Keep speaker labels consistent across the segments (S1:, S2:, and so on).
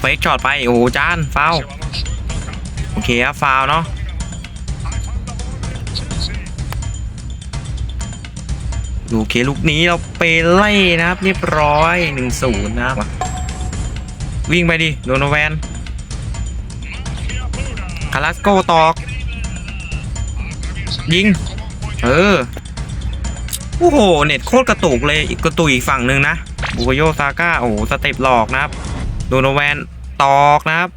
S1: เฟกช็อตไป โอ้โหจานฟาวโอเคครับฟาวเนาะโอเคลูกนี้เราเปไล่นะครับเรียบร้อยหนึ่งศูนย์นะครับ วิ่งไปดิโดโนแวนคาราสโกตอก ยิง เออ โอ้โห เน็ตโคตรกระตุกเลย อีกกระตุกอีกฝั่งหนึ่งนะ บูโกโยซาก้า โอ้สเต็ปหลอกนะครับ โดโนแวนตอกนะครับ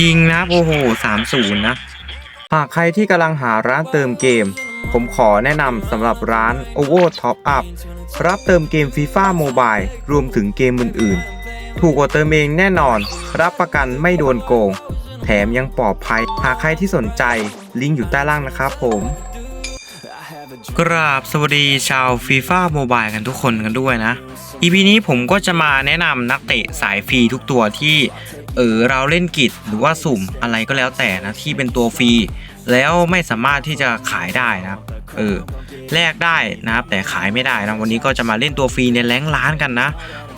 S1: ยิงนะครับ โอ้โหสามศูนย์นะ หากใครที่กำลังหาร้านเติมเกม ผมขอแนะนำสำหรับร้าน OVO Top Up รับเติมเกม FIFA Mobile รวมถึงเกมอื่น ๆ ถูกกว่าเติมเองแน่นอน รับประกันไม่โดนโกง แถมยังปลอดภัย หากใครที่สนใจ ลิงก์อยู่ใต้ล่างนะครับผม กราบสวัสดีชาว FIFA Mobile กันทุกคนกันด้วยนะ EP นี้ผมก็จะมาแนะนำนักเตะสายฟรีทุกตัวที่เออเราเล่นกิจหรือว่าสุ่มอะไรก็แล้วแต่นะที่เป็นตัวฟรีแล้วไม่สามารถที่จะขายได้นะครับเออแลกได้นะครับแต่ขายไม่ได้นะวันนี้ก็จะมาเล่นตัวฟรีในแรงล้านกันนะ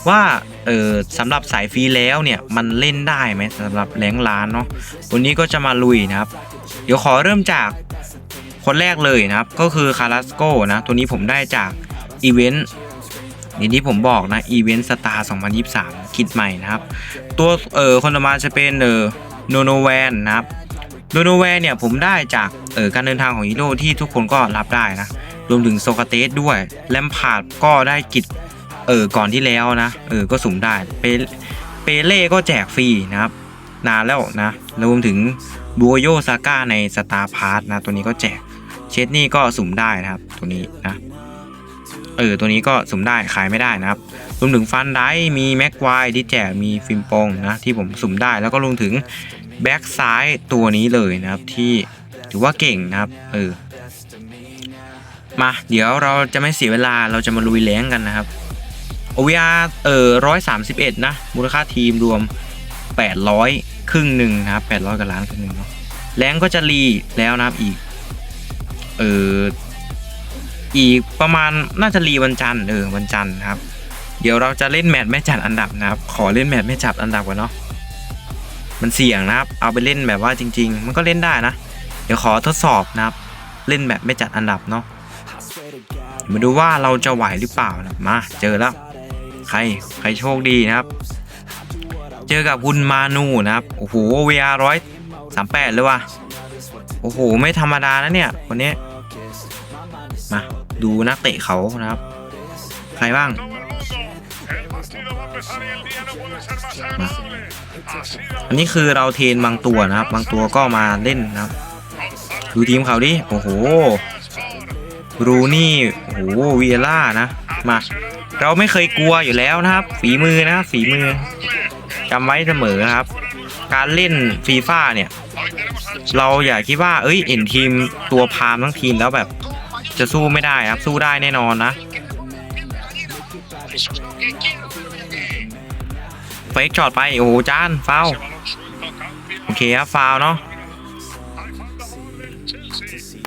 S1: ว่าเออสำหรับสายฟรีแล้วเนี่ยมันเล่นได้ไหมสำหรับแรงล้านเนาะวันนี้ก็จะมาลุยนะครับ เดี๋ยวขอเริ่มจาก คนแรกเลยนะครับ ก็คือคาราสโกนะ ตัวนี้ผมได้จากอีเวนต์อย่างที่ผมบอกนะอีเวนต์สตาร์2023 คิดใหม่นะครับ ตัวเออคนต่อมาจะเป็นเออโนโนแวนนะครับโนโนแวนเนี่ยผมได้จากเออการเดินทางของฮีโร่ที่ทุกคนก็รับได้นะ รวมถึงโซกาเตสด้วยแลมพาร์ดก็ได้กิจเออก่อนที่แล้วนะเออก็สุ่มได้เปเปเล่ก็แจกฟรีนะครับนานแล้วนะรวมถึงบูโยซาก้าในสตาร์พาร์ทนะตัวนี้ก็แจก เชดนี่ก็สุ่มได้นะครับตัวนี้นะเออตัวนี้ก็สุ่มได้ขายไม่ได้นะครับรวมถึงฟันไดมีแม็กไวที่แจมีฟิมโปงนะที่ผมสุ่มได้แล้วก็รวมถึงแบ็กซ้ายตัวนี้เลยนะครับที่ถือว่าเก่งนะครับเออมาเดี๋ยวเราจะไม่เสียเวลาเราจะมาลุยแรงกันนะครับ OVR เออร้อยสามสิบเอ็ดนะ มูลค่าทีมรวม800ครึ่งหนึ่งนะครับ800กว่าล้านครึ่งหนึ่งเนาะแรงก็จะรีแล้วนะครับอีก เอออีกประมาณน่าจะรีวันจันทร์เออวันจันทร์ครับ เดี๋ยวเราจะเล่นแมตช์ไม่จัดอันดับนะครับ ขอเล่นแมตช์ไม่จับอันดับก่อนเนาะมันเสี่ยงนะครับ เอาไปเล่นแบบว่าจริง ๆ มันก็เล่นได้นะ เดี๋ยวขอทดสอบนะครับ เล่นแบบไม่จัดอันดับเนาะมาดูว่าเราจะไหวหรือเปล่านะมาเจอแล้วใครใครโชคดีนะครับ เจอกับคุณมานูนะครับโอ้โห VR ร้อยสามแปดเลยว่ะโอ้โหไม่ธรรมดานะเนี่ยคนนี้ ดูนักเตะเขานะครับ ใครบ้าง
S2: Todo el mundo. El partido va a empezar y el día no puede ser más agradable. Así
S1: อันนี้คือเราเทรนบางตัวนะครับ บางตัวก็มาเล่นนะครับ ดูทีมเขาดิ โอ้โหบรูนี่โอ้โหวีเอล่านะ มา เราไม่เคยกลัวอยู่แล้วนะครับ ฝีมือนะฝีมือจำไว้เสมอนะครับ การเล่นฟีฟ่าเนี่ย
S2: Hoy tenemos al
S1: เราอย่าคิดว่า เอ้ยเห็นทีมตัวพามทั้งทีมแล้วแบบ จะสู้ไม่ได้ครับ สู้ได้แน่นอนนะเฟกช็อตไปโอ้โหจานฟาวโอเคครับฟาวเนาะ
S2: Hay falta a favor del Chelsea.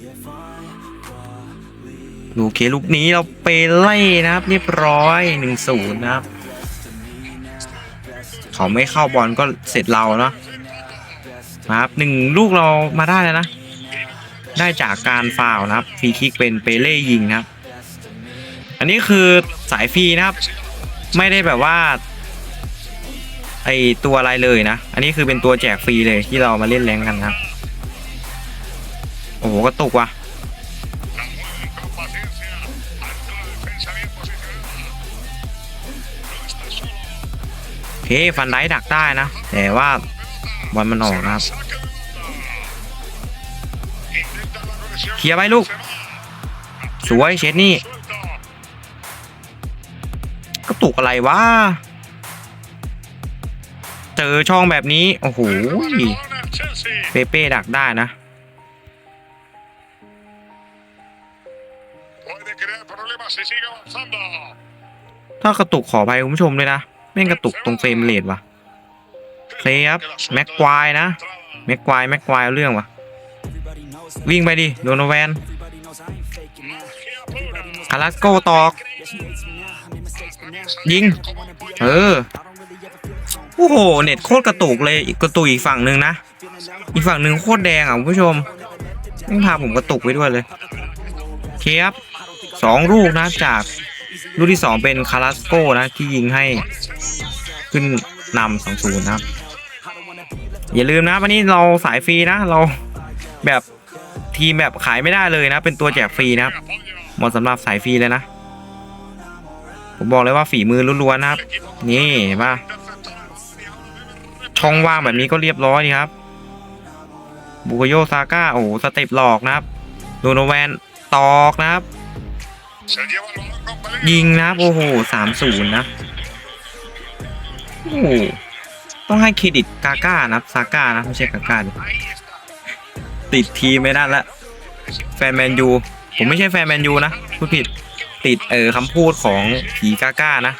S1: โอเคลูกนี้เราเปไล่นะครับเรียบร้อยหนึ่งศูนย์นะครับ เขาไม่เข้าบอลก็เสร็จเราเนาะนะครับหนึ่งลูกเรามาได้แล้วนะ ได้จากการฟาวนะครับฟรีคิกเป็นเปเล่ยิงนะครับ อันนี้คือสายฟรีนะครับ ไม่ได้แบบว่าไอตัวอะไรเลยนะ อันนี้คือเป็นตัวแจกฟรีเลยที่เรามาเล่นแรงกันนะครับโอ้โหกระตุกว่ะโอเคฟันไดดักได้นะ แต่ว่าบอลมันออกนะครับ เคลียร์ไปลูก สวยเชดนี่กระตุกอะไรวะ เจอช่องแบบนี้ โอ้โห เปเป้ดักได้นะ ถ้ากระตุกขอไปคุณผู้ชมเลยนะ แม่งกระตุกตรงเฟรมเรทว่ะเคลครับแม็กควายนะ แม็กควายแม็กควายเอาเรื่องว่ะ วิ่งไปดิโดนแวนคาราสโกตอก ยิง เออ โอ้โห เน็ตโคตรกระตุกเลย อีกกระตุกอีกฝั่งหนึ่งนะ อีกฝั่งหนึ่งโคตรแดงอะคุณผู้ชมต้องพาผมกระตุกไปด้วยเลยเคครับสองลูกนะจากลูกที่สองเป็นคาราสโกนะ ที่ยิงให้ขึ้นนำสองศูนย์นะครับ อย่าลืมนะ วันนี้เราสายฟรีนะ เราแบบ ทีมแบบขายไม่ได้เลยนะ เป็นตัวแจกฟรีนะครับเหมาะสำหรับสายฟรีเลยนะ ผมบอกเลยว่าฝีมือล้วนๆนะครับ นี่เห็นป่ะช่องว่างแบบนี้ก็เรียบร้อยดีครับบุกโยซาก้าโอ้โหสเต็ปหลอกนะครับโดโนแวนตอกนะครับ ยิงนะครับโอ้โหสามศูนย์นะโอ้ต้องให้เครดิตกาก้านะซาก้านะไม่ใช่กาก้าดิ ติดทีมไม่ได้ละแฟนแมนยูผมไม่ใช่แฟนแมนยูนะพูดผิดติดเออคำพูดของผีกาก้านะ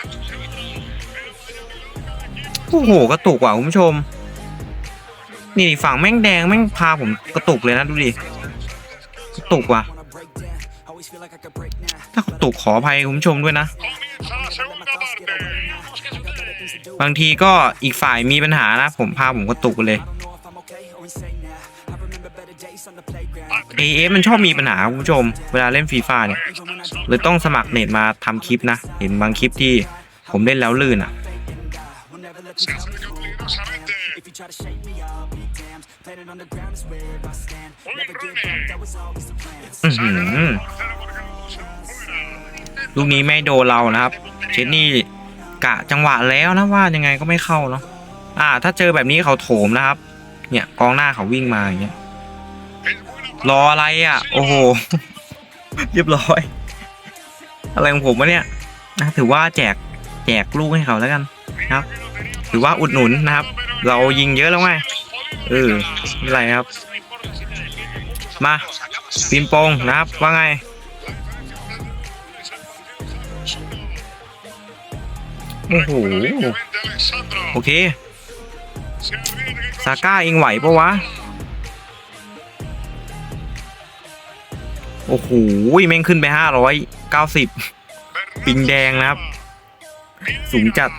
S1: โอ้โหกระตุกว่ะคุณผู้ชม นี่ฝั่งแม่งแดงแม่งพาผมกระตุกเลยนะดูดิกระตุกว่ะถ้ากระตุกขออภัยคุณผู้ชมด้วยนะ บางทีก็อีกฝ่ายมีปัญหานะ ผมพาผมกระตุกเลย AF มันชอบมีปัญหาคุณผู้ชม เวลาเล่นฟีฟ่าเนี่ยเลยต้องสมัครเน็ตมาทำคลิปนะ เห็นบางคลิปที่ผมเล่นแล้วลื่นอะลูกนี้ไม่โดนเรานะครับ เชนนี่กะจังหวะแล้วนะว่ายังไงก็ไม่เข้าเนาะอ่า ถ้าเจอแบบนี้เขาโถมนะครับ เนี่ยกองหน้าเขาวิ่งมาอย่างเงี้ย รออะไรอะ โอ้โห เรียบร้อย อะไรของผมวะเนี่ยนะถือว่าแจกแจกลูกให้เขาแล้วกันนะครับถือว่าอุดหนุนนะครับ เรายิงเยอะแล้วไงเออไม่ไรครับ มาปิมโปงนะครับว่าไง โอ้โหโอเคซาก้าเองไหวปะวะ อ้โหแม่งขึ้นไปห้าร้อยเก้าสิบปิงแดงนะครับ สูงจัด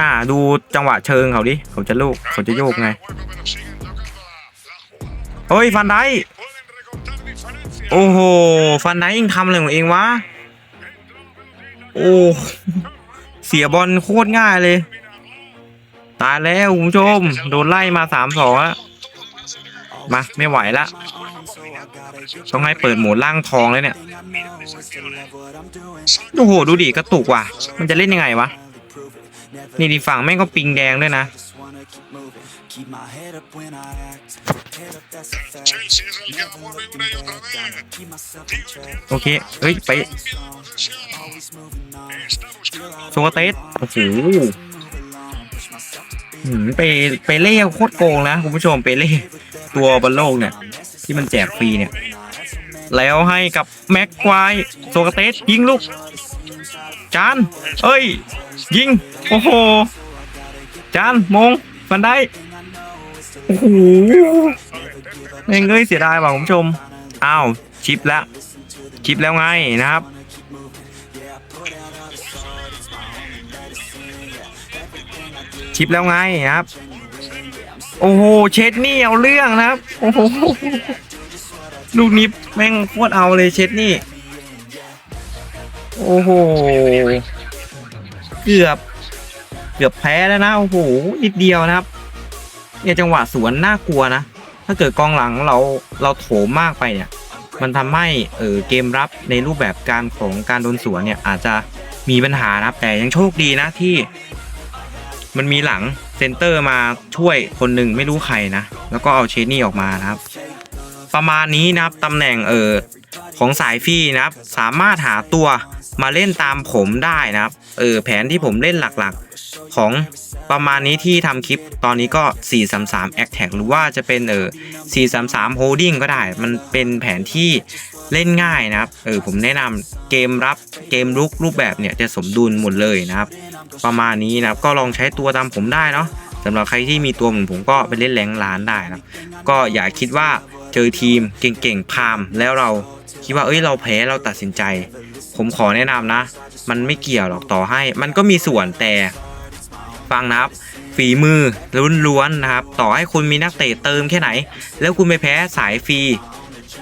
S1: อ่าดูจังหวะเชิงเขาดิ เขาจะโยกเขาจะโยกไง เฮ้ย ฟันได้โอ้โห ฟันได้ยังทำอะไรของเองวะ โอ้ เสียบอลโคตรง่ายเลย ตายแล้วคุณผู้ชม โดนไล่มาสามสองแล้ว มา ไม่ไหวละ ต้องให้เปิดโหมดล่างทองเลยเนี่ย โอ้โห ดูดิกระตุกว่ะ มันจะเล่นยังไงวะ นี่ดีฝั่งแม่งก็ปิงแดงด้วยนะ โอเค เฮ้ย ไป
S2: Está buscando
S1: โซเตสโอ้โหไปไปเล่โคตรโกงนะ คุณผู้ชมไปเล่ตัวบอลโลกเนี่ย ที่มันแจกฟรีเนี่ย แล้วให้กับแม็กควายโซเตสยิงลูก จาน เอ้ย ยิง โอ้โห จานมงฟันได้ โอ้โหแม่งเอ้ยเสียดายว่ะคุณผู้ชม อ้าว ชิปแล้ว ชิปแล้วไงนะครับชิปแล้วไงครับ โอ้โห เช็ดนี่เอาเรื่องนะครับ โอ้โห ลูกนี้แม่งโคตรเอาเลยเช็ดนี่ โอ้โห เกือบ เกือบแพ้แล้วนะ โอ้โห นิดเดียวนะครับ เนี่ยจังหวะสวนน่ากลัวนะ ถ้าเกิดกองหลังเราเราโถมมากไปเนี่ย มันทำให้เออเกมรับในรูปแบบการของการโดนสวนเนี่ยอาจจะมีปัญหานะครับ แต่ยังโชคดีนะที่ มันมีหลัง เซนเตอร์มาช่วยคนหนึ่งไม่รู้ใครนะ แล้วก็เอาเชนี่ออกมานะครับ ประมาณนี้นะครับตำแหน่งเออของสายฟรีนะครับ สามารถหาตัวมาเล่นตามผมได้นะครับเออแผนที่ผมเล่นหลักๆของประมาณนี้ที่ทำคลิปตอนนี้ก็ 433 a c t a g หรือว่าจะเป็นเออ433 holding ก็ได้ มันเป็นแผนที่ เล่นง่ายนะครับเออผมแนะนำเกมรับเกมรุกรูปแบบเนี่ยจะสมดุลหมดเลยนะครับ ประมาณนี้นะครับก็ลองใช้ตัวตามผมได้เนาะสำหรับใครที่มีตัวเหมือนผมก็ไปเล่นแรงร้านได้นะก็อย่าคิดว่าเจอทีมเก่งๆพามแล้วเราคิดว่าเอ้ยเราแพ้เราตัดสินใจ ผมขอแนะนำนะ มันไม่เกี่ยวหรอกต่อให้ มันก็มีส่วนแต่ฟังนะครับฝีมือล้วนๆนะครับ ต่อให้คุณมีนักเตะเติมแค่ไหน แล้วคุณไปแพ้สายฟรี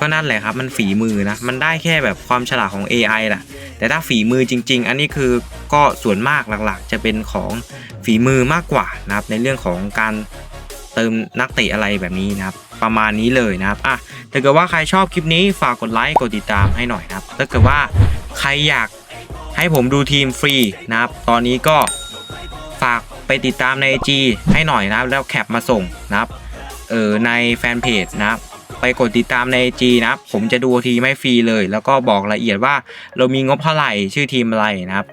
S1: ก็นั่นแหละครับ มันฝีมือนะ มันได้แค่แบบความฉลาดของ AI แหละแต่ถ้าฝีมือจริง ๆ อันนี้คือก็ส่วนมากหลักๆ จะเป็นของฝีมือมากกว่านะครับ ในเรื่องของการเติมนักเตะอะไรแบบนี้นะครับ ประมาณนี้เลยนะครับอะถ้าเกิดว่าใครชอบคลิปนี้ฝากกดไลค์กดติดตามให้หน่อยนะครับถ้าเกิดว่าใครอยากให้ผมดูทีมฟรีนะครับ ตอนนี้ก็ฝากไปติดตามใน IG ให้หน่อยนะครับ แล้วแคปมาส่งนะครับเออในแฟนเพจนะครับ กดติดตามใน IG นะครับผมจะดูทีมให้ฟรีเลย แล้วก็บอกละเอียดว่าเรามีงบเท่าไหร่ชื่อทีมอะไรนะครับ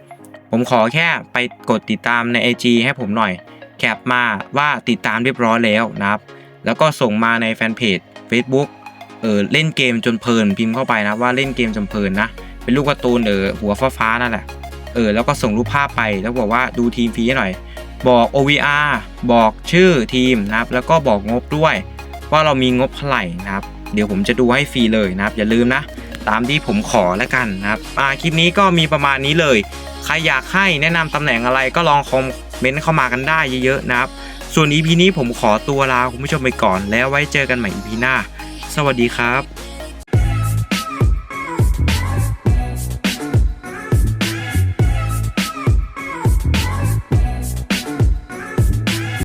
S1: ผมขอแค่ไปกดติดตามใน IG ให้ผมหน่อย แคปมาว่าติดตามเรียบร้อยแล้วนะครับ แล้วก็ส่งมาในแฟนเพจ Facebook เออเล่นเกมจนเพลินพิมพ์เข้าไปนะว่าเล่นเกมจนเพลินนะ เป็นลูกการ์ตูนเออหัวฟ้าฟ้านั่นแหละเออแล้วก็ส่งรูปภาพไปแล้วบอกว่าดูทีมฟรีให้หน่อย บอก OVR บอกชื่อทีมนะครับ แล้วก็บอกงบด้วย ว่าเรามีงบเท่าไหร่นะครับ เดี๋ยวผมจะดูให้ฟรีเลยนะครับ อย่าลืมนะ ตามที่ผมขอแล้วกันนะครับอ่าคลิปนี้ก็มีประมาณนี้เลย ใครอยากให้แนะนำตำแหน่งอะไรก็ลองคอมเมนต์เข้ามากันได้เยอะๆนะครับ ส่วน EP นี้ผมขอตัวลาคุณผู้ชมไปก่อนแล้วไว้เจอกันใหม่ EP หน้า สวัสดีครับ